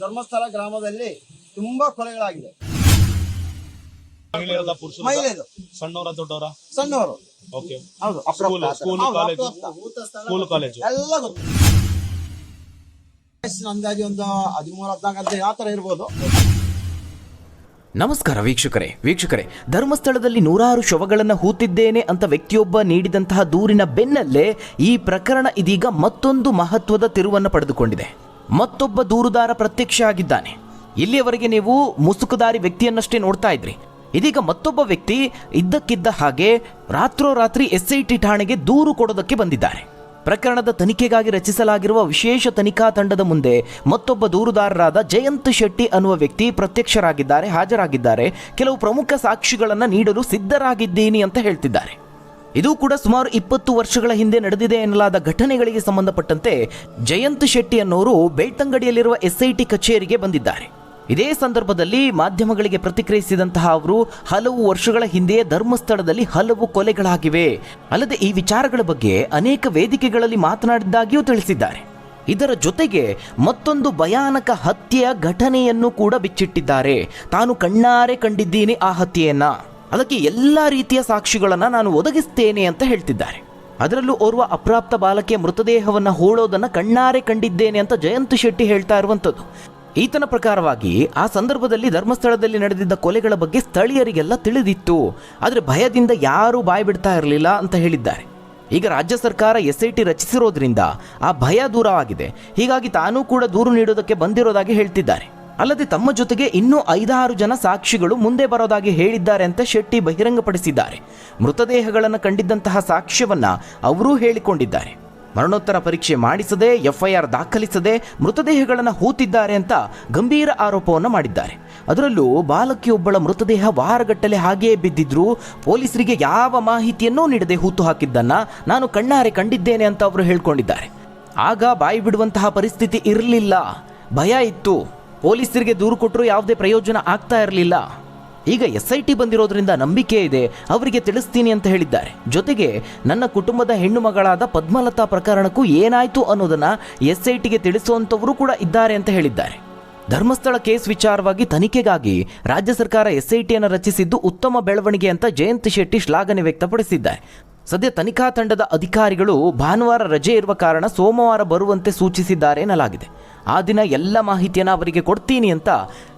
ಧರ್ಮಸ್ಥಳ ಗ್ರಾಮದಲ್ಲಿ ತುಂಬಾ ಕೊಲೆಗಳಾಗಿದೆ. ಸಣ್ಣವರ ದೊಡ್ಡವರ? ಸಣ್ಣವರು. ಓಕೆ. ಹೌದು. School school college school college ಎಲ್ಲ ಗೊತ್ತು. ವಯಸ್ಸಿನ ಅಂದಾಜು ಒಂದು ಹದಿಮೂರು ಹದಿನಾಲ್ಕು ಹದಿನೈದು ಆ ಥರ ಇರ್ಬೋದು? ನಮಸ್ಕಾರ ವೀಕ್ಷಕರೇ. ವೀಕ್ಷಕರೇ ಧರ್ಮಸ್ಥಳದಲ್ಲಿ ನೂರಾರು ಶವಗಳನ್ನ ಹೂತಿದ್ದೇನೆ ಅಂತ ವ್ಯಕ್ತಿಯೊಬ್ಬ ನೀಡಿದಂತಹ ದೂರಿನ ಬೆನ್ನಲ್ಲೇ ಈ ಪ್ರಕರಣ ಇದೀಗ ಮತ್ತೊಂದು ಮಹತ್ವದ ತಿರುವನ್ನು ಪಡೆದುಕೊಂಡಿದೆ. ಮತ್ತೊಬ್ಬ ದೂರುದಾರ ಪ್ರತ್ಯಕ್ಷ ಆಗಿದ್ದಾನೆ. ಇಲ್ಲಿಯವರೆಗೆ ನೀವು ಮುಸುಕುದಾರಿ ವ್ಯಕ್ತಿಯನ್ನಷ್ಟೇ ನೋಡ್ತಾ ಇದ್ರಿ. ಇದೀಗ ಮತ್ತೊಬ್ಬ ವ್ಯಕ್ತಿ ಇದ್ದಕ್ಕಿದ್ದ ಹಾಗೆ ರಾತ್ರೋರಾತ್ರಿ ಎಸ್ ಐ ಟಿ ಠಾಣೆಗೆ ದೂರು ಕೊಡೋದಕ್ಕೆ ಬಂದಿದ್ದಾರೆ. ಪ್ರಕರಣದ ತನಿಖೆಗಾಗಿ ರಚಿಸಲಾಗಿರುವ ವಿಶೇಷ ತನಿಖಾ ತಂಡದ ಮುಂದೆ ಮತ್ತೊಬ್ಬ ದೂರುದಾರರಾದ ಜಯಂತ್ ಶೆಟ್ಟಿ ಅನ್ನುವ ವ್ಯಕ್ತಿ ಪ್ರತ್ಯಕ್ಷರಾಗಿದ್ದಾರೆ, ಹಾಜರಾಗಿದ್ದಾರೆ. ಕೆಲವು ಪ್ರಮುಖ ಸಾಕ್ಷಿಗಳನ್ನು ನೀಡಲು ಸಿದ್ಧರಾಗಿದ್ದೀನಿ ಅಂತ ಹೇಳ್ತಿದ್ದಾರೆ. ಇದು ಕೂಡ ಸುಮಾರು ಇಪ್ಪತ್ತು ವರ್ಷಗಳ ಹಿಂದೆ ನಡೆದಿದೆ ಎನ್ನಲಾದ ಘಟನೆಗಳಿಗೆ ಸಂಬಂಧಪಟ್ಟಂತೆ ಜಯಂತ್ ಶೆಟ್ಟಿ ಅನ್ನೋರು ಬೆಳ್ತಂಗಡಿಯಲ್ಲಿರುವ ಎಸ್ಐಟಿ ಕಚೇರಿಗೆ ಬಂದಿದ್ದಾರೆ. ಇದೇ ಸಂದರ್ಭದಲ್ಲಿ ಮಾಧ್ಯಮಗಳಿಗೆ ಪ್ರತಿಕ್ರಿಯಿಸಿದಂತಹ ಅವರು, ಹಲವು ವರ್ಷಗಳ ಹಿಂದೆಯೇ ಧರ್ಮಸ್ಥಳದಲ್ಲಿ ಹಲವು ಕೊಲೆಗಳಾಗಿವೆ. ಅಲ್ಲದೆ ಈ ವಿಚಾರಗಳ ಬಗ್ಗೆ ಅನೇಕ ವೇದಿಕೆಗಳಲ್ಲಿ ಮಾತನಾಡಿದ್ದಾಗಿಯೂ ತಿಳಿಸಿದ್ದಾರೆ. ಇದರ ಜೊತೆಗೆ ಮತ್ತೊಂದು ಭಯಾನಕ ಹತ್ಯೆಯ ಘಟನೆಯನ್ನು ಕೂಡ ಬಿಚ್ಚಿಟ್ಟಿದ್ದಾರೆ. ತಾನು ಕಣ್ಣಾರೆ ಕಂಡಿದ್ದೀನಿ ಆ ಹತ್ಯೆಯನ್ನ. ಅದಕ್ಕೆ ಎಲ್ಲ ರೀತಿಯ ಸಾಕ್ಷಿಗಳನ್ನು ನಾನು ಒದಗಿಸ್ತೇನೆ ಅಂತ ಹೇಳ್ತಿದ್ದಾರೆ. ಅದರಲ್ಲೂ ಓರ್ವ ಅಪ್ರಾಪ್ತ ಬಾಲಕಿಯ ಮೃತದೇಹವನ್ನು ಹೋಳೋದನ್ನು ಕಣ್ಣಾರೆ ಕಂಡಿದ್ದೇನೆ ಅಂತ ಜಯಂತ್ ಶೆಟ್ಟಿ ಹೇಳ್ತಾ ಇರುವಂಥದ್ದು. ಈತನ ಪ್ರಕಾರವಾಗಿ ಆ ಸಂದರ್ಭದಲ್ಲಿ ಧರ್ಮಸ್ಥಳದಲ್ಲಿ ನಡೆದಿದ್ದ ಕೊಲೆಗಳ ಬಗ್ಗೆ ಸ್ಥಳೀಯರಿಗೆಲ್ಲ ತಿಳಿದಿತ್ತು. ಆದರೆ ಭಯದಿಂದ ಯಾರೂ ಬಾಯಿ ಬಿಡ್ತಾ ಇರಲಿಲ್ಲ ಅಂತ ಹೇಳಿದ್ದಾರೆ. ಈಗ ರಾಜ್ಯ ಸರ್ಕಾರ ಎಸ್ ಐ ಟಿ ರಚಿಸಿರೋದ್ರಿಂದ ಆ ಭಯ ದೂರವಾಗಿದೆ. ಹೀಗಾಗಿ ತಾನೂ ಕೂಡ ದೂರು ನೀಡೋದಕ್ಕೆ ಬಂದಿರೋದಾಗಿ ಹೇಳ್ತಿದ್ದಾರೆ. ಅಲ್ಲದೆ ತಮ್ಮ ಜೊತೆಗೆ ಇನ್ನೂ ಐದಾರು ಜನ ಸಾಕ್ಷಿಗಳು ಮುಂದೆ ಬರೋದಾಗಿ ಹೇಳಿದ್ದಾರೆ ಅಂತ ಶೆಟ್ಟಿ ಬಹಿರಂಗಪಡಿಸಿದ್ದಾರೆ. ಮೃತದೇಹಗಳನ್ನು ಕಂಡಿದ್ದಂತಹ ಸಾಕ್ಷ್ಯವನ್ನ ಅವರೂ ಹೇಳಿಕೊಂಡಿದ್ದಾರೆ. ಮರಣೋತ್ತರ ಪರೀಕ್ಷೆ ಮಾಡಿಸದೆ, ಎಫ್ಐಆರ್ ದಾಖಲಿಸದೆ ಮೃತದೇಹಗಳನ್ನು ಹೂತಿದ್ದಾರೆ ಅಂತ ಗಂಭೀರ ಆರೋಪವನ್ನು ಮಾಡಿದ್ದಾರೆ. ಅದರಲ್ಲೂ ಬಾಲಕಿಯೊಬ್ಬಳ ಮೃತದೇಹ ವಾರಗಟ್ಟಲೆ ಹಾಗೆಯೇ ಬಿದ್ದಿದ್ರು ಪೊಲೀಸರಿಗೆ ಯಾವ ಮಾಹಿತಿಯನ್ನೂ ನೀಡದೆ ಹೂತು ಹಾಕಿದ್ದನ್ನ ನಾನು ಕಣ್ಣಾರೆ ಕಂಡಿದ್ದೇನೆ ಅಂತ ಅವರು ಹೇಳ್ಕೊಂಡಿದ್ದಾರೆ. ಆಗ ಬಾಯಿ ಬಿಡುವಂತಹ ಪರಿಸ್ಥಿತಿ ಇರಲಿಲ್ಲ. ಭಯ ಇತ್ತು. ಪೊಲೀಸರಿಗೆ ದೂರು ಕೊಟ್ಟರು ಯಾವುದೇ ಪ್ರಯೋಜನ ಆಗ್ತಾ ಇರಲಿಲ್ಲ. ಈಗ ಎಸ್ ಐ ಟಿ ಬಂದಿರೋದ್ರಿಂದ ನಂಬಿಕೆ ಇದೆ, ಅವರಿಗೆ ತಿಳಿಸ್ತೀನಿ ಅಂತ ಹೇಳಿದ್ದಾರೆ. ಜೊತೆಗೆ ನನ್ನ ಕುಟುಂಬದ ಹೆಣ್ಣು ಮಗಳಾದ ಪದ್ಮಲತಾ ಪ್ರಕರಣಕ್ಕೂ ಏನಾಯಿತು ಅನ್ನೋದನ್ನು ಎಸ್ ಐ ಟಿಗೆ ತಿಳಿಸುವಂಥವರು ಕೂಡ ಇದ್ದಾರೆ ಅಂತ ಹೇಳಿದ್ದಾರೆ. ಧರ್ಮಸ್ಥಳ ಕೇಸ್ ವಿಚಾರವಾಗಿ ತನಿಖೆಗಾಗಿ ರಾಜ್ಯ ಸರ್ಕಾರ ಎಸ್ ಐ ಟಿಯನ್ನು ರಚಿಸಿದ್ದು ಉತ್ತಮ ಬೆಳವಣಿಗೆ ಅಂತ ಜಯಂತ್ ಶೆಟ್ಟಿ ಶ್ಲಾಘನೆ ವ್ಯಕ್ತಪಡಿಸಿದ್ದಾರೆ. ಸದ್ಯ ತನಿಖಾ ತಂಡದ ಅಧಿಕಾರಿಗಳು ಭಾನುವಾರ ರಜೆ ಇರುವ ಕಾರಣ ಸೋಮವಾರ ಬರುವಂತೆ ಸೂಚಿಸಿದ್ದಾರೆ ಎನ್ನಲಾಗಿದೆ. ಆ ದಿನ ಎಲ್ಲ ಮಾಹಿತಿಯನ್ನು ಅವರಿಗೆ ಕೊಡ್ತೀನಿ ಅಂತ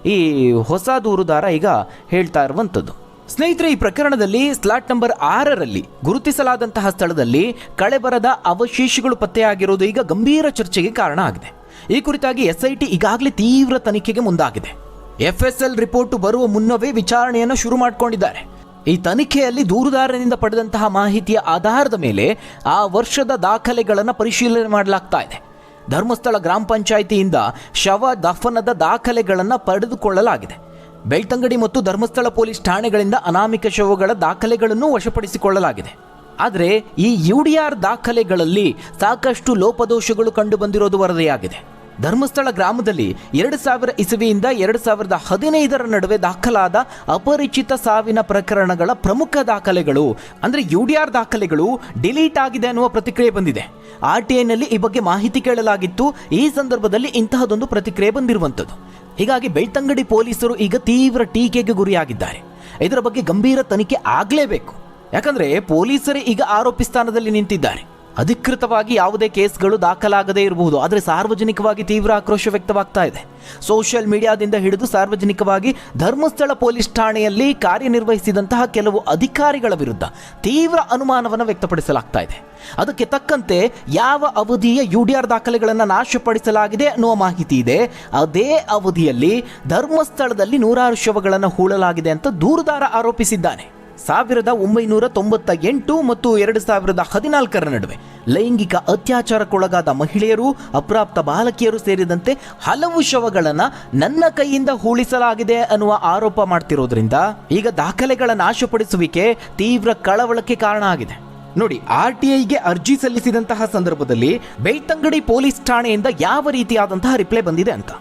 ಈ ಹೊಸ ದೂರುದಾರ ಈಗ ಹೇಳ್ತಾ ಇರುವಂಥದ್ದು. ಸ್ನೇಹಿತರೆ, ಈ ಪ್ರಕರಣದಲ್ಲಿ ಸ್ಲಾಟ್ ನಂಬರ್ ಆರರಲ್ಲಿ ಗುರುತಿಸಲಾದಂತಹ ಸ್ಥಳದಲ್ಲಿ ಕಳೆಬರದ ಅವಶೇಷಗಳು ಪತ್ತೆಯಾಗಿರುವುದು ಈಗ ಗಂಭೀರ ಚರ್ಚೆಗೆ ಕಾರಣ ಆಗಿದೆ. ಈ ಕುರಿತಾಗಿ ಎಸ್ಐಟಿ ಈಗಾಗಲೇ ತೀವ್ರ ತನಿಖೆಗೆ ಮುಂದಾಗಿದೆ. ಎಫ್ಎಸ್ಎಲ್ ರಿಪೋರ್ಟ್ ಬರುವ ಮುನ್ನವೇ ವಿಚಾರಣೆಯನ್ನು ಶುರು ಮಾಡಿಕೊಂಡಿದ್ದಾರೆ. ಈ ತನಿಖೆಯಲ್ಲಿ ದೂರುದಾರನಿಂದ ಪಡೆದಂತಹ ಮಾಹಿತಿಯ ಆಧಾರದ ಮೇಲೆ ಆ ವರ್ಷದ ದಾಖಲೆಗಳನ್ನು ಪರಿಶೀಲನೆ ಮಾಡಲಾಗ್ತಾ ಇದೆ. ಧರ್ಮಸ್ಥಳ ಗ್ರಾಮ ಪಂಚಾಯಿತಿಯಿಂದ ಶವ, ದಫನದ ದಾಖಲೆಗಳನ್ನು ಪಡೆದುಕೊಳ್ಳಲಾಗಿದೆ. ಬೆಳ್ತಂಗಡಿ ಮತ್ತು ಧರ್ಮಸ್ಥಳ ಪೊಲೀಸ್ ಠಾಣೆಗಳಿಂದ ಅನಾಮಿಕ ಶವಗಳ ದಾಖಲೆಗಳನ್ನು ವಶಪಡಿಸಿಕೊಳ್ಳಲಾಗಿದೆ. ಆದರೆ ಈ ಯು ಡಿ ಆರ್ ದಾಖಲೆಗಳಲ್ಲಿ ಸಾಕಷ್ಟು ಲೋಪದೋಷಗಳು ಕಂಡುಬಂದಿರೋದು ವರದಿಯಾಗಿದೆ. ಧರ್ಮಸ್ಥಳ ಗ್ರಾಮದಲ್ಲಿ ಎರಡು ಸಾವಿರ ಇಸವಿಯಿಂದ ಎರಡು ಸಾವಿರದ ಹದಿನೈದರ ನಡುವೆ ದಾಖಲಾದ ಅಪರಿಚಿತ ಸಾವಿನ ಪ್ರಕರಣಗಳ ಪ್ರಮುಖ ದಾಖಲೆಗಳು, ಅಂದರೆ ಯು ಡಿ ಆರ್ ದಾಖಲೆಗಳು ಡಿಲೀಟ್ ಆಗಿದೆ ಅನ್ನುವ ಪ್ರತಿಕ್ರಿಯೆ ಬಂದಿದೆ. ಆರ್ ಟಿ ಐನಲ್ಲಿ ಈ ಬಗ್ಗೆ ಮಾಹಿತಿ ಕೇಳಲಾಗಿತ್ತು. ಈ ಸಂದರ್ಭದಲ್ಲಿ ಇಂತಹದೊಂದು ಪ್ರತಿಕ್ರಿಯೆ ಬಂದಿರುವಂಥದ್ದು. ಹೀಗಾಗಿ ಬೆಳ್ತಂಗಡಿ ಪೊಲೀಸರು ಈಗ ತೀವ್ರ ಟೀಕೆಗೆ ಗುರಿಯಾಗಿದ್ದಾರೆ. ಇದರ ಬಗ್ಗೆ ಗಂಭೀರ ತನಿಖೆ ಆಗಲೇಬೇಕು. ಯಾಕಂದರೆ ಪೊಲೀಸರೇ ಈಗ ಆರೋಪಿ ಸ್ಥಾನದಲ್ಲಿ ನಿಂತಿದ್ದಾರೆ. ಅಧಿಕೃತವಾಗಿ ಯಾವುದೇ ಕೇಸ್ಗಳು ದಾಖಲಾಗದೇ ಇರಬಹುದು. ಆದರೆ ಸಾರ್ವಜನಿಕವಾಗಿ ತೀವ್ರ ಆಕ್ರೋಶ ವ್ಯಕ್ತವಾಗ್ತಾ ಇದೆ. ಸೋಷಿಯಲ್ ಮೀಡಿಯಾದಿಂದ ಹಿಡಿದು ಸಾರ್ವಜನಿಕವಾಗಿ ಧರ್ಮಸ್ಥಳ ಪೊಲೀಸ್ ಠಾಣೆಯಲ್ಲಿ ಕಾರ್ಯನಿರ್ವಹಿಸಿದಂತಹ ಕೆಲವು ಅಧಿಕಾರಿಗಳ ವಿರುದ್ಧ ತೀವ್ರ ಅನುಮಾನವನ್ನು ವ್ಯಕ್ತಪಡಿಸಲಾಗ್ತಾ ಇದೆ. ಅದಕ್ಕೆ ತಕ್ಕಂತೆ ಯಾವ ಅವಧಿಯ ಯು ಡಿ ಆರ್ ದಾಖಲೆಗಳನ್ನು ನಾಶಪಡಿಸಲಾಗಿದೆ ಅನ್ನುವ ಮಾಹಿತಿ ಇದೆ. ಅದೇ ಅವಧಿಯಲ್ಲಿ ಧರ್ಮಸ್ಥಳದಲ್ಲಿ ನೂರಾರು ಶವಗಳನ್ನು ಹೂಳಲಾಗಿದೆ ಅಂತ ದೂರುದಾರ ಆರೋಪಿಸಿದ್ದಾನೆ. ಸಾವಿರದ ಒಂಬೈನೂರ ತೊಂಬತ್ತ ಎಂಟು ಮತ್ತು ಎರಡು ಸಾವಿರದ ಹದಿನಾಲ್ಕರ ನಡುವೆ ಲೈಂಗಿಕ ಅತ್ಯಾಚಾರಕ್ಕೊಳಗಾದ ಮಹಿಳೆಯರು, ಅಪ್ರಾಪ್ತ ಬಾಲಕಿಯರು ಸೇರಿದಂತೆ ಹಲವು ಶವಗಳನ್ನು ನನ್ನ ಕೈಯಿಂದ ಹೂಳಿಸಲಾಗಿದೆ ಅನ್ನುವ ಆರೋಪ ಮಾಡ್ತಿರೋದ್ರಿಂದ ಈಗ ದಾಖಲೆಗಳ ನಾಶಪಡಿಸುವಿಕೆ ತೀವ್ರ ಕಳವಳಕ್ಕೆ ಕಾರಣ ಆಗಿದೆ. ನೋಡಿ ಆರ್ ಟಿ ಐಗೆ ಅರ್ಜಿ ಸಲ್ಲಿಸಿದಂತಹ ಸಂದರ್ಭದಲ್ಲಿ ಬೆಳ್ತಂಗಡಿ ಪೊಲೀಸ್ ಠಾಣೆಯಿಂದ ಯಾವ ರೀತಿಯಾದಂತಹ ರಿಪ್ಲೈ ಬಂದಿದೆ ಅಂತ.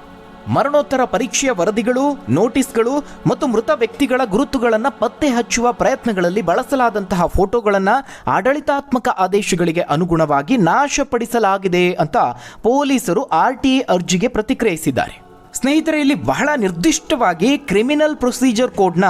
ಮರಣೋತ್ತರ ಪರೀಕ್ಷೆಯ ವರದಿಗಳು, ನೋಟಿಸ್ಗಳು ಮತ್ತು ಮೃತ ವ್ಯಕ್ತಿಗಳ ಗುರುತುಗಳನ್ನು ಪತ್ತೆ ಹಚ್ಚುವ ಪ್ರಯತ್ನಗಳಲ್ಲಿ ಬಳಸಲಾದಂತಹ ಫೋಟೋಗಳನ್ನು ಆಡಳಿತಾತ್ಮಕ ಆದೇಶಗಳಿಗೆ ಅನುಗುಣವಾಗಿ ನಾಶಪಡಿಸಲಾಗಿದೆ ಅಂತ ಪೊಲೀಸರು ಆರ್ಟಿಎ ಅರ್ಜಿಗೆ ಪ್ರತಿಕ್ರಿಯಿಸಿದ್ದಾರೆ. ಸ್ನೇಹಿತರೆ, ಇಲ್ಲಿ ಬಹಳ ನಿರ್ದಿಷ್ಟವಾಗಿ ಕ್ರಿಮಿನಲ್ ಪ್ರೊಸೀಜರ್ ಕೋಡ್ನ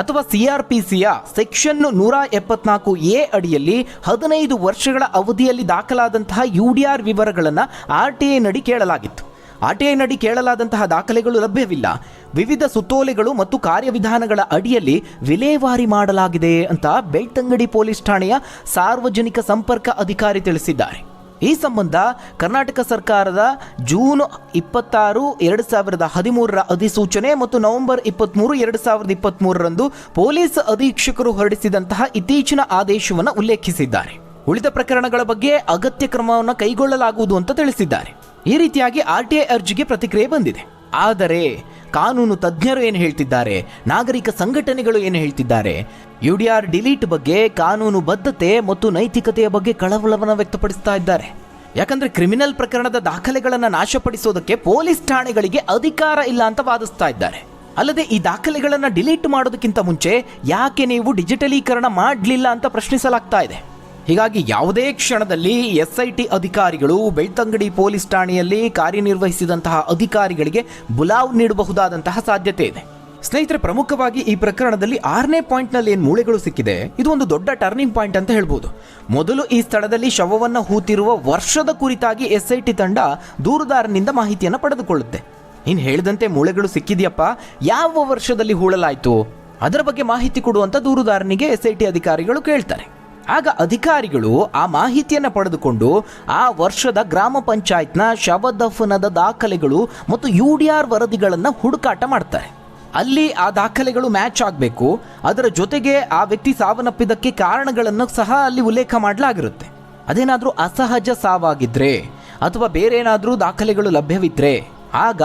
ಅಥವಾ ಸಿಆರ್ಪಿಸಿಯ ಸೆಕ್ಷನ್ ನೂರ ಎಪ್ಪತ್ನಾಲ್ಕು ಎ ಅಡಿಯಲ್ಲಿ ಹದಿನೈದು ವರ್ಷಗಳ ಅವಧಿಯಲ್ಲಿ ದಾಖಲಾದಂತಹ ಯುಡಿಆರ್ ವಿವರಗಳನ್ನು ಆರ್ ಟಿ ನಡಿ ಕೇಳಲಾಗಿತ್ತು. ಆರ್ ನಡಿ ಕೇಳಲಾದಂತಹ ದಾಖಲೆಗಳು ಲಭ್ಯವಿಲ್ಲ. ವಿವಿಧ ಸುತ್ತೋಲೆಗಳು ಮತ್ತು ಕಾರ್ಯವಿಧಾನಗಳ ಅಡಿಯಲ್ಲಿ ವಿಲೇವಾರಿ ಮಾಡಲಾಗಿದೆ ಅಂತ ಬೆಳ್ತಂಗಡಿ ಪೊಲೀಸ್ ಠಾಣೆಯ ಸಾರ್ವಜನಿಕ ಸಂಪರ್ಕ ಅಧಿಕಾರಿ ತಿಳಿಸಿದ್ದಾರೆ. ಈ ಸಂಬಂಧ ಕರ್ನಾಟಕ ಸರ್ಕಾರದ ಜೂನ್ ಇಪ್ಪತ್ತಾರು, ಎರಡು ಸಾವಿರದ ಹದಿಮೂರರ ಅಧಿಸೂಚನೆ ಮತ್ತು ನವೆಂಬರ್ ಇಪ್ಪತ್ತ್ಮೂರು ಎರಡು ಸಾವಿರದ ಇಪ್ಪತ್ತ್ಮೂರರಂದು ಪೊಲೀಸ್ ಅಧೀಕ್ಷಕರು ಹೊರಡಿಸಿದಂತಹ ಇತ್ತೀಚಿನ ಆದೇಶವನ್ನು ಉಲ್ಲೇಖಿಸಿದ್ದಾರೆ. ಉಳಿದ ಪ್ರಕರಣಗಳ ಬಗ್ಗೆ ಅಗತ್ಯ ಕ್ರಮವನ್ನು ಕೈಗೊಳ್ಳಲಾಗುವುದು ಅಂತ ತಿಳಿಸಿದ್ದಾರೆ. ಈ ರೀತಿಯಾಗಿ ಆರ್ ಟಿ ಐ ಅರ್ಜಿಗೆ ಪ್ರತಿಕ್ರಿಯೆ ಬಂದಿದೆ. ಆದರೆ, ಕಾನೂನು ತಜ್ಞರು ಏನು ಹೇಳ್ತಿದ್ದಾರೆ, ನಾಗರಿಕ ಸಂಘಟನೆಗಳು ಏನು ಹೇಳ್ತಿದ್ದಾರೆ, ಯು ಡಿಲೀಟ್ ಬಗ್ಗೆ ಕಾನೂನು ಬದ್ಧತೆ ಮತ್ತು ನೈತಿಕತೆಯ ಬಗ್ಗೆ ಕಳವಳವನ್ನು ವ್ಯಕ್ತಪಡಿಸ್ತಾ ಇದ್ದಾರೆ. ಯಾಕಂದ್ರೆ ಕ್ರಿಮಿನಲ್ ಪ್ರಕರಣದ ದಾಖಲೆಗಳನ್ನು ನಾಶಪಡಿಸೋದಕ್ಕೆ ಪೊಲೀಸ್ ಠಾಣೆಗಳಿಗೆ ಅಧಿಕಾರ ಇಲ್ಲ ಅಂತ ವಾದಿಸ್ತಾ ಇದ್ದಾರೆ. ಅಲ್ಲದೆ ಈ ದಾಖಲೆಗಳನ್ನು ಡಿಲೀಟ್ ಮಾಡೋದಕ್ಕಿಂತ ಮುಂಚೆ ಯಾಕೆ ನೀವು ಡಿಜಿಟಲೀಕರಣ ಮಾಡಲಿಲ್ಲ ಅಂತ ಪ್ರಶ್ನಿಸಲಾಗ್ತಾ ಇದೆ. ಹೀಗಾಗಿ ಯಾವುದೇ ಕ್ಷಣದಲ್ಲಿ ಎಸ್ಐಟಿ ಅಧಿಕಾರಿಗಳು, ಬೆಳ್ತಂಗಡಿ ಪೊಲೀಸ್ ಠಾಣೆಯಲ್ಲಿ ಕಾರ್ಯನಿರ್ವಹಿಸಿದಂತಹ ಅಧಿಕಾರಿಗಳಿಗೆ ಬುಲಾವ್ ನೀಡಬಹುದಾದಂತಹ ಸಾಧ್ಯತೆ ಇದೆ. ಸ್ನೇಹಿತರೆ, ಪ್ರಮುಖವಾಗಿ ಈ ಪ್ರಕರಣದಲ್ಲಿ ಆರನೇ ಪಾಯಿಂಟ್ನಲ್ಲಿ ಏನು ಮೂಳೆಗಳು ಸಿಕ್ಕಿದೆ, ಇದು ಒಂದು ದೊಡ್ಡ ಟರ್ನಿಂಗ್ ಪಾಯಿಂಟ್ ಅಂತ ಹೇಳ್ಬೋದು. ಮೊದಲು ಈ ಸ್ಥಳದಲ್ಲಿ ಶವವನ್ನು ಹೂತಿರುವ ವರ್ಷದ ಕುರಿತಾಗಿ ಎಸ್ಐಟಿ ತಂಡ ದೂರುದಾರನಿಂದ ಮಾಹಿತಿಯನ್ನು ಪಡೆದುಕೊಳ್ಳುತ್ತೆ. ಇನ್ನು ಹೇಳಿದಂತೆ ಮೂಳೆಗಳು ಸಿಕ್ಕಿದೆಯಪ್ಪ, ಯಾವ ವರ್ಷದಲ್ಲಿ ಹೂಳಲಾಯಿತು? ಅದರ ಬಗ್ಗೆ ಮಾಹಿತಿ ಕೊಡುವಂಥ ದೂರುದಾರನಿಗೆ ಎಸ್ಐಟಿ ಅಧಿಕಾರಿಗಳು ಕೇಳ್ತಾರೆ. ಆಗ ಅಧಿಕಾರಿಗಳು ಆ ಮಾಹಿತಿಯನ್ನು ಪಡೆದುಕೊಂಡು ಆ ವರ್ಷದ ಗ್ರಾಮ ಪಂಚಾಯತ್ನ ಶವದಫನದ ದಾಖಲೆಗಳು ಮತ್ತು ಯು ಡಿ ಆರ್ ವರದಿಗಳನ್ನು ಹುಡುಕಾಟ ಮಾಡ್ತಾರೆ. ಅಲ್ಲಿ ಆ ದಾಖಲೆಗಳು ಮ್ಯಾಚ್ ಆಗಬೇಕು. ಅದರ ಜೊತೆಗೆ ಆ ವ್ಯಕ್ತಿ ಸಾವನ್ನಪ್ಪಿದ್ದಕ್ಕೆ ಕಾರಣಗಳನ್ನು ಸಹ ಅಲ್ಲಿ ಉಲ್ಲೇಖ ಮಾಡಲಾಗಿರುತ್ತೆ. ಅದೇನಾದರೂ ಅಸಹಜ ಸಾವಾಗಿದ್ದರೆ ಅಥವಾ ಬೇರೇನಾದರೂ ದಾಖಲೆಗಳು ಲಭ್ಯವಿದ್ದರೆ ಆಗ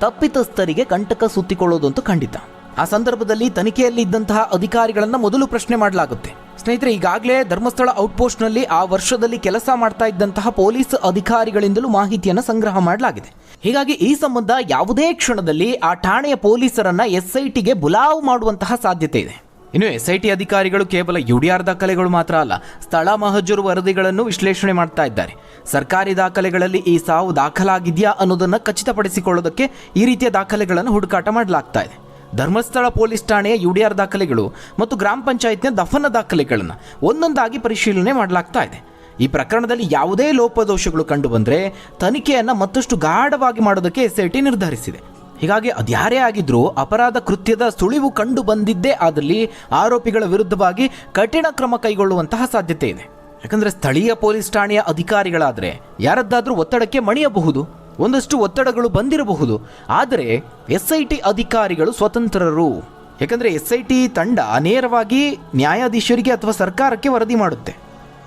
ತಪ್ಪಿತಸ್ಥರಿಗೆ ಕಂಟಕ ಸುತ್ತಿಕೊಳ್ಳೋದು ಅಂತೂ ಖಂಡಿತ. ಆ ಸಂದರ್ಭದಲ್ಲಿ ತನಿಖೆಯಲ್ಲಿ ಇದ್ದಂತಹ ಅಧಿಕಾರಿಗಳನ್ನ ಮೊದಲು ಪ್ರಶ್ನೆ ಮಾಡಲಾಗುತ್ತೆ. ಸ್ನೇಹಿತರೆ, ಈಗಾಗಲೇ ಧರ್ಮಸ್ಥಳ ಔಟ್ಪೋಸ್ಟ್ನಲ್ಲಿ ಆ ವರ್ಷದಲ್ಲಿ ಕೆಲಸ ಮಾಡ್ತಾ ಇದ್ದಂತಹ ಪೊಲೀಸ್ ಅಧಿಕಾರಿಗಳಿಂದಲೂ ಮಾಹಿತಿಯನ್ನು ಸಂಗ್ರಹ ಮಾಡಲಾಗಿದೆ. ಹೀಗಾಗಿ ಈ ಸಂಬಂಧ ಯಾವುದೇ ಕ್ಷಣದಲ್ಲಿ ಆ ಠಾಣೆಯ ಪೊಲೀಸರನ್ನ ಎಸ್ಐಟಿಗೆ ಬುಲಾವ್ ಮಾಡುವಂತಹ ಸಾಧ್ಯತೆ ಇದೆ. ಇನ್ನು ಎಸ್ ಐ ಟಿ ಅಧಿಕಾರಿಗಳು ಕೇವಲ ಯು ಡಿ ಆರ್ ದಾಖಲೆಗಳು ಮಾತ್ರ ಅಲ್ಲ, ಸ್ಥಳ ಮಹಜರು ವರದಿಗಳನ್ನು ವಿಶ್ಲೇಷಣೆ ಮಾಡ್ತಾ ಇದ್ದಾರೆ. ಸರ್ಕಾರಿ ದಾಖಲೆಗಳಲ್ಲಿ ಈ ಸಾವು ದಾಖಲಾಗಿದೆಯಾ ಅನ್ನೋದನ್ನು ಖಚಿತಪಡಿಸಿಕೊಳ್ಳೋದಕ್ಕೆ ಈ ರೀತಿಯ ದಾಖಲೆಗಳನ್ನು ಹುಡುಕಾಟ ಮಾಡಲಾಗ್ತಾ ಇದೆ. ಧರ್ಮಸ್ಥಳ ಪೊಲೀಸ್ ಠಾಣೆಯ ಯು ಡಿ ಆರ್ ದಾಖಲೆಗಳು ಮತ್ತು ಗ್ರಾಮ ಪಂಚಾಯತ್ನ ದಫನ ದಾಖಲೆಗಳನ್ನು ಒಂದೊಂದಾಗಿ ಪರಿಶೀಲನೆ ಮಾಡಲಾಗ್ತಾ ಇದೆ. ಈ ಪ್ರಕರಣದಲ್ಲಿ ಯಾವುದೇ ಲೋಪದೋಷಗಳು ಕಂಡುಬಂದರೆ ತನಿಖೆಯನ್ನು ಮತ್ತಷ್ಟು ಗಾಢವಾಗಿ ಮಾಡೋದಕ್ಕೆ ಎಸ್ ಐ ಟಿ ನಿರ್ಧರಿಸಿದೆ. ಹೀಗಾಗಿ ಅದ್ಯಾರೇ ಆಗಿದ್ರೂ ಅಪರಾಧ ಕೃತ್ಯದ ಸುಳಿವು ಕಂಡು ಬಂದಿದ್ದೇ ಆದಲ್ಲಿ ಆರೋಪಿಗಳ ವಿರುದ್ಧವಾಗಿ ಕಠಿಣ ಕ್ರಮ ಕೈಗೊಳ್ಳುವಂತಹ ಸಾಧ್ಯತೆ ಇದೆ. ಯಾಕಂದರೆ ಸ್ಥಳೀಯ ಪೊಲೀಸ್ ಠಾಣೆಯ ಅಧಿಕಾರಿಗಳಾದರೆ ಯಾರದ್ದಾದರೂ ಒತ್ತಡಕ್ಕೆ ಮಣಿಯಬಹುದು. ಒಂದಷ್ಟು ಒತ್ತಡಗಳು ಬಂದಿರಬಹುದು. ಆದರೆ ಎಸ್ ಐ ಟಿ ಅಧಿಕಾರಿಗಳು ಸ್ವತಂತ್ರರು. ಯಾಕಂದರೆ ಎಸ್ ಐ ಟಿ ತಂಡ ನೇರವಾಗಿ ನ್ಯಾಯಾಧೀಶರಿಗೆ ಅಥವಾ ಸರ್ಕಾರಕ್ಕೆ ವರದಿ ಮಾಡುತ್ತೆ.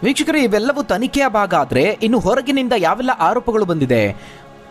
ವೀಕ್ಷಕರು, ಇವೆಲ್ಲವೂ ತನಿಖೆಯ ಭಾಗ ಆದರೆ ಇನ್ನು ಹೊರಗಿನಿಂದ ಯಾವೆಲ್ಲ ಆರೋಪಗಳು ಬಂದಿದೆ?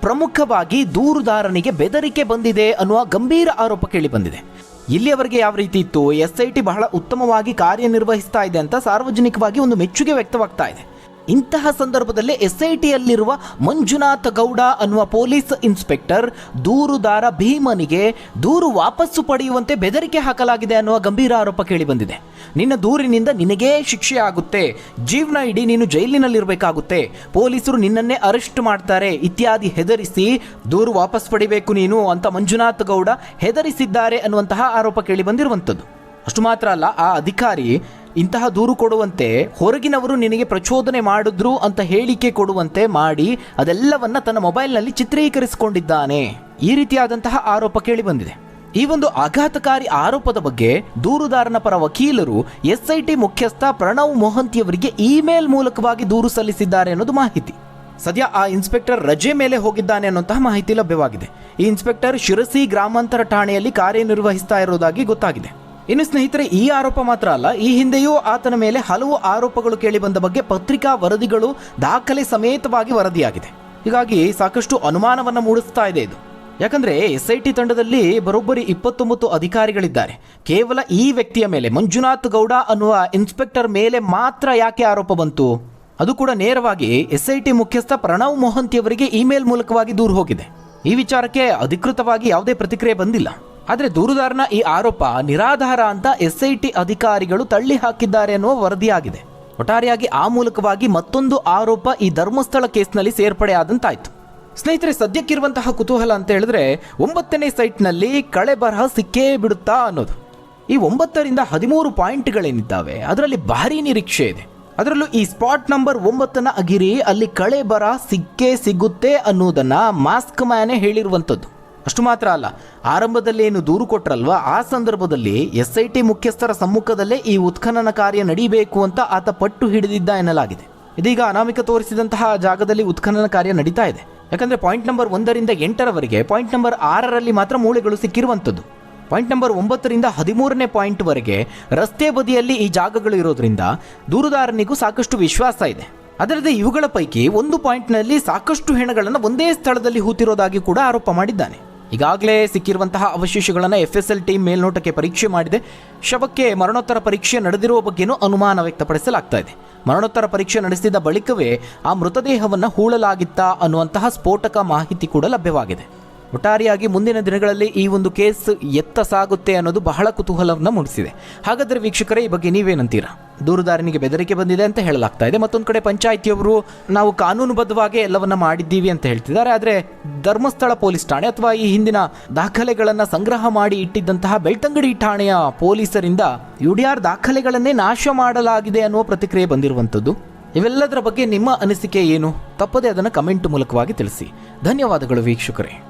ಪ್ರಮುಖವಾಗಿ ದೂರುದಾರನಿಗೆ ಬೆದರಿಕೆ ಬಂದಿದೆ ಅನ್ನುವ ಗಂಭೀರ ಆರೋಪ ಕೇಳಿ ಬಂದಿದೆ. ಇಲ್ಲಿಯವರೆಗೆ ಯಾವ ರೀತಿ ಇತ್ತು? ಎಸ್ ಐ ಟಿ ಬಹಳ ಉತ್ತಮವಾಗಿ ಕಾರ್ಯನಿರ್ವಹಿಸ್ತಾ ಇದೆ ಅಂತ ಸಾರ್ವಜನಿಕವಾಗಿ ಒಂದು ಮೆಚ್ಚುಗೆ ವ್ಯಕ್ತವಾಗ್ತಾ ಇದೆ. ಇಂತಹ ಸಂದರ್ಭದಲ್ಲಿ ಎಸ್ಐಟಿಯಲ್ಲಿರುವ ಮಂಜುನಾಥ ಗೌಡ ಅನ್ನುವ ಪೊಲೀಸ್ ಇನ್ಸ್ಪೆಕ್ಟರ್ ದೂರುದಾರ ಭೀಮನಿಗೆ ದೂರು ವಾಪಸ್ಸು ಪಡೆಯುವಂತೆ ಬೆದರಿಕೆ ಹಾಕಲಾಗಿದೆ ಅನ್ನುವ ಗಂಭೀರ ಆರೋಪ ಕೇಳಿಬಂದಿದೆ. ನಿನ್ನ ದೂರಿನಿಂದ ನಿನಗೇ ಶಿಕ್ಷೆ ಆಗುತ್ತೆ. ಜೀವನ ಇಡೀ ನೀನು ಜೈಲಿನಲ್ಲಿರಬೇಕಾಗುತ್ತೆ. ಪೊಲೀಸರು ನಿನ್ನನ್ನೇ ಅರೆಸ್ಟ್ ಮಾಡ್ತಾರೆ. ಇತ್ಯಾದಿ ಹೆದರಿಸಿ ದೂರು ವಾಪಸ್ ಪಡಿಬೇಕು ನೀನು ಅಂತ ಮಂಜುನಾಥ ಗೌಡ ಹೆದರಿಸಿದ್ದಾರೆ ಅನ್ನುವಂತಹ ಆರೋಪ ಕೇಳಿ ಬಂದಿರುವಂಥದ್ದು ಅಷ್ಟು ಮಾತ್ರ ಅಲ್ಲ, ಆ ಅಧಿಕಾರಿ ಇಂತಹ ದೂರು ಕೊಡುವಂತೆ ಹೊರಗಿನವರು ನಿನಗೆ ಪ್ರಚೋದನೆ ಮಾಡಿದ್ರು ಅಂತ ಹೇಳಿಕೆ ಕೊಡುವಂತೆ ಮಾಡಿ ಅದೆಲ್ಲವನ್ನ ತನ್ನ ಮೊಬೈಲ್ನಲ್ಲಿ ಚಿತ್ರೀಕರಿಸಿಕೊಂಡಿದ್ದಾನೆ. ಈ ರೀತಿಯಾದಂತಹ ಆರೋಪ ಕೇಳಿ ಬಂದಿದೆ ಈ ಒಂದು ಆಘಾತಕಾರಿ ಆರೋಪದ ಬಗ್ಗೆ ದೂರುದಾರನ ಪರ ವಕೀಲರು ಎಸ್ಐಟಿ ಮುಖ್ಯಸ್ಥ ಪ್ರಣವ್ ಮೋಹಂತಿಯವರಿಗೆ ಇಮೇಲ್ ಮೂಲಕವಾಗಿ ದೂರು ಸಲ್ಲಿಸಿದ್ದಾರೆ ಅನ್ನೋದು ಮಾಹಿತಿ. ಸದ್ಯ ಆ ಇನ್ಸ್ಪೆಕ್ಟರ್ ರಜೆ ಮೇಲೆ ಹೋಗಿದ್ದಾನೆ ಅನ್ನುವಂತಹ ಮಾಹಿತಿ ಲಭ್ಯವಾಗಿದೆ. ಈ ಇನ್ಸ್ಪೆಕ್ಟರ್ ಶಿರಸಿ ಗ್ರಾಮಾಂತರ ಠಾಣೆಯಲ್ಲಿ ಕಾರ್ಯನಿರ್ವಹಿಸ್ತಾ ಇರುವುದಾಗಿ ಗೊತ್ತಾಗಿದೆ. ಇನ್ನು ಸ್ನೇಹಿತರೆ, ಈ ಆರೋಪ ಮಾತ್ರ ಅಲ್ಲ, ಈ ಹಿಂದೆಯೂ ಆತನ ಮೇಲೆ ಹಲವು ಆರೋಪಗಳು ಕೇಳಿ ಬಂದ ಬಗ್ಗೆ ಪತ್ರಿಕಾ ವರದಿಗಳು ದಾಖಲೆ ಸಮೇತವಾಗಿ ವರದಿಯಾಗಿದೆ. ಹೀಗಾಗಿ ಸಾಕಷ್ಟು ಅನುಮಾನವನ್ನು ಮೂಡಿಸ್ತಾ ಇದೆ ಇದು. ಯಾಕಂದ್ರೆ ಎಸ್ ಐ ಟಿ ತಂಡದಲ್ಲಿ ಬರೋಬ್ಬರಿ ಇಪ್ಪತ್ತೊಂಬತ್ತು ಅಧಿಕಾರಿಗಳಿದ್ದಾರೆ. ಕೇವಲ ಈ ವ್ಯಕ್ತಿಯ ಮೇಲೆ, ಮಂಜುನಾಥ್ ಗೌಡ ಅನ್ನುವ ಇನ್ಸ್ಪೆಕ್ಟರ್ ಮೇಲೆ ಮಾತ್ರ ಯಾಕೆ ಆರೋಪ ಬಂತು? ಅದು ಕೂಡ ನೇರವಾಗಿ ಎಸ್ ಐ ಟಿ ಮುಖ್ಯಸ್ಥ ಪ್ರಣವ್ ಮೋಹಂತಿಯವರಿಗೆ ಇಮೇಲ್ ಮೂಲಕವಾಗಿ ದೂರು ಹೋಗಿದೆ. ಈ ವಿಚಾರಕ್ಕೆ ಅಧಿಕೃತವಾಗಿ ಯಾವುದೇ ಪ್ರತಿಕ್ರಿಯೆ ಬಂದಿಲ್ಲ. ಆದರೆ ದೂರುದಾರನ ಈ ಆರೋಪ ನಿರಾಧಾರ ಅಂತ ಎಸ್ಐಟಿ ಅಧಿಕಾರಿಗಳು ತಳ್ಳಿ ಹಾಕಿದ್ದಾರೆ ಅನ್ನುವ ವರದಿಯಾಗಿದೆ. ಒಟ್ಟಾರೆಯಾಗಿ ಆ ಮೂಲಕವಾಗಿ ಮತ್ತೊಂದು ಆರೋಪ ಈ ಧರ್ಮಸ್ಥಳ ಕೇಸ್ನಲ್ಲಿ ಸೇರ್ಪಡೆ ಆದಂತಾಯ್ತು. ಸ್ನೇಹಿತರೆ, ಸದ್ಯಕ್ಕಿರುವಂತಹ ಕುತೂಹಲ ಅಂತ ಹೇಳಿದ್ರೆ ಒಂಬತ್ತನೇ ಸೈಟ್ನಲ್ಲಿ ಕಳೆ ಬರಹ ಸಿಕ್ಕೇ ಬಿಡುತ್ತಾ ಅನ್ನೋದು. ಈ ಒಂಬತ್ತರಿಂದ ಹದಿಮೂರು ಪಾಯಿಂಟ್ಗಳೇನಿದ್ದಾವೆ, ಅದರಲ್ಲಿ ಭಾರಿ ನಿರೀಕ್ಷೆ ಇದೆ. ಅದರಲ್ಲೂ ಈ ಸ್ಪಾಟ್ ನಂಬರ್ ಒಂಬತ್ತನ ಅಗಿರಿ ಅಲ್ಲಿ ಕಳೆ ಬರ ಸಿಕ್ಕೇ ಸಿಗುತ್ತೆ ಅನ್ನೋದನ್ನ ಮಾಸ್ಕ್ ಮ್ಯಾನೇ ಹೇಳಿರುವಂಥದ್ದು. ಅಷ್ಟು ಮಾತ್ರ ಅಲ್ಲ, ಆರಂಭದಲ್ಲಿ ಏನು ದೂರು ಕೊಟ್ರಲ್ವಾ, ಆ ಸಂದರ್ಭದಲ್ಲಿ ಎಸ್ ಮುಖ್ಯಸ್ಥರ ಸಮ್ಮುಖದಲ್ಲೇ ಈ ಉತ್ಖನನ ಕಾರ್ಯ ನಡೀಬೇಕು ಅಂತ ಆತ ಪಟ್ಟು ಹಿಡಿದಿದ್ದ ಎನ್ನಲಾಗಿದೆ. ಇದೀಗ ಅನಾಮಿಕ ತೋರಿಸಿದಂತಹ ಜಾಗದಲ್ಲಿ ಉತ್ಖನನ ಕಾರ್ಯ ನಡೀತಾ ಇದೆ. ಯಾಕಂದ್ರೆ ಪಾಯಿಂಟ್ ನಂಬರ್ ಒಂದರಿಂದ ಎಂಟರವರೆಗೆ ಪಾಯಿಂಟ್ ನಂಬರ್ ಆರರಲ್ಲಿ ಮಾತ್ರ ಮೂಳೆಗಳು ಸಿಕ್ಕಿರುವಂಥದ್ದು. ಪಾಯಿಂಟ್ ನಂಬರ್ ಒಂಬತ್ತರಿಂದ ಹದಿಮೂರನೇ ಪಾಯಿಂಟ್ವರೆಗೆ ರಸ್ತೆ ಬದಿಯಲ್ಲಿ ಈ ಜಾಗಗಳು ಇರೋದ್ರಿಂದ ದೂರುದಾರನಿಗೂ ಸಾಕಷ್ಟು ವಿಶ್ವಾಸ ಇದೆ. ಅದಲ್ಲದೆ ಇವುಗಳ ಪೈಕಿ ಒಂದು ಪಾಯಿಂಟ್ನಲ್ಲಿ ಸಾಕಷ್ಟು ಹೆಣಗಳನ್ನು ಒಂದೇ ಸ್ಥಳದಲ್ಲಿ ಹೂತಿರೋದಾಗಿ ಕೂಡ ಆರೋಪ ಮಾಡಿದ್ದಾನೆ. ಈಗಾಗಲೇ ಸಿಕ್ಕಿರುವಂತಹ ಅವಶೇಷಗಳನ್ನು ಎಫ್ ಎಸ್ ಎಲ್ ಟೀಮ್ ಮೇಲ್ನೋಟಕ್ಕೆ ಪರೀಕ್ಷೆ ಮಾಡಿದೆ. ಶವಕ್ಕೆ ಮರಣೋತ್ತರ ಪರೀಕ್ಷೆ ನಡೆದಿರುವ ಬಗ್ಗೆನೂ ಅನುಮಾನ ವ್ಯಕ್ತಪಡಿಸಲಾಗ್ತಾ ಇದೆ. ಮರಣೋತ್ತರ ಪರೀಕ್ಷೆ ನಡೆಸಿದ ಬಳಿಕವೇ ಆ ಮೃತದೇಹವನ್ನು ಹೂಳಲಾಗಿತ್ತಾ ಅನ್ನುವಂತಹ ಸ್ಫೋಟಕ ಮಾಹಿತಿ ಕೂಡ ಲಭ್ಯವಾಗಿದೆ. ಒಟ್ಟಾರೆಯಾಗಿ ಮುಂದಿನ ದಿನಗಳಲ್ಲಿ ಈ ಒಂದು ಕೇಸ್ ಎತ್ತ ಸಾಗುತ್ತೆ ಅನ್ನೋದು ಬಹಳ ಕುತೂಹಲವನ್ನು ಮೂಡಿಸಿದೆ. ಹಾಗಾದರೆ ವೀಕ್ಷಕರೇ, ಈ ಬಗ್ಗೆ ನೀವೇನಂತೀರಾ? ದೂರುದಾರನಿಗೆ ಬೆದರಿಕೆ ಬಂದಿದೆ ಅಂತ ಹೇಳಲಾಗ್ತಾ ಇದೆ. ಮತ್ತೊಂದು ಕಡೆ ಪಂಚಾಯಿತಿಯವರು ನಾವು ಕಾನೂನುಬದ್ಧವಾಗಿ ಎಲ್ಲವನ್ನ ಮಾಡಿದ್ದೀವಿ ಅಂತ ಹೇಳ್ತಿದ್ದಾರೆ. ಆದರೆ ಧರ್ಮಸ್ಥಳ ಪೊಲೀಸ್ ಠಾಣೆ ಅಥವಾ ಈ ಹಿಂದಿನ ದಾಖಲೆಗಳನ್ನು ಸಂಗ್ರಹ ಮಾಡಿ ಇಟ್ಟಿದ್ದಂತಹ ಬೆಳ್ತಂಗಡಿ ಠಾಣೆಯ ಪೊಲೀಸರಿಂದ ಯು ಡಿ ಆರ್ ದಾಖಲೆಗಳನ್ನೇ ನಾಶ ಮಾಡಲಾಗಿದೆ ಅನ್ನುವ ಪ್ರತಿಕ್ರಿಯೆ ಬಂದಿರುವಂಥದ್ದು. ಇವೆಲ್ಲದರ ಬಗ್ಗೆ ನಿಮ್ಮ ಅನಿಸಿಕೆ ಏನು? ತಪ್ಪದೇ ಅದನ್ನು ಕಮೆಂಟ್ ಮೂಲಕವಾಗಿ ತಿಳಿಸಿ. ಧನ್ಯವಾದಗಳು ವೀಕ್ಷಕರೇ.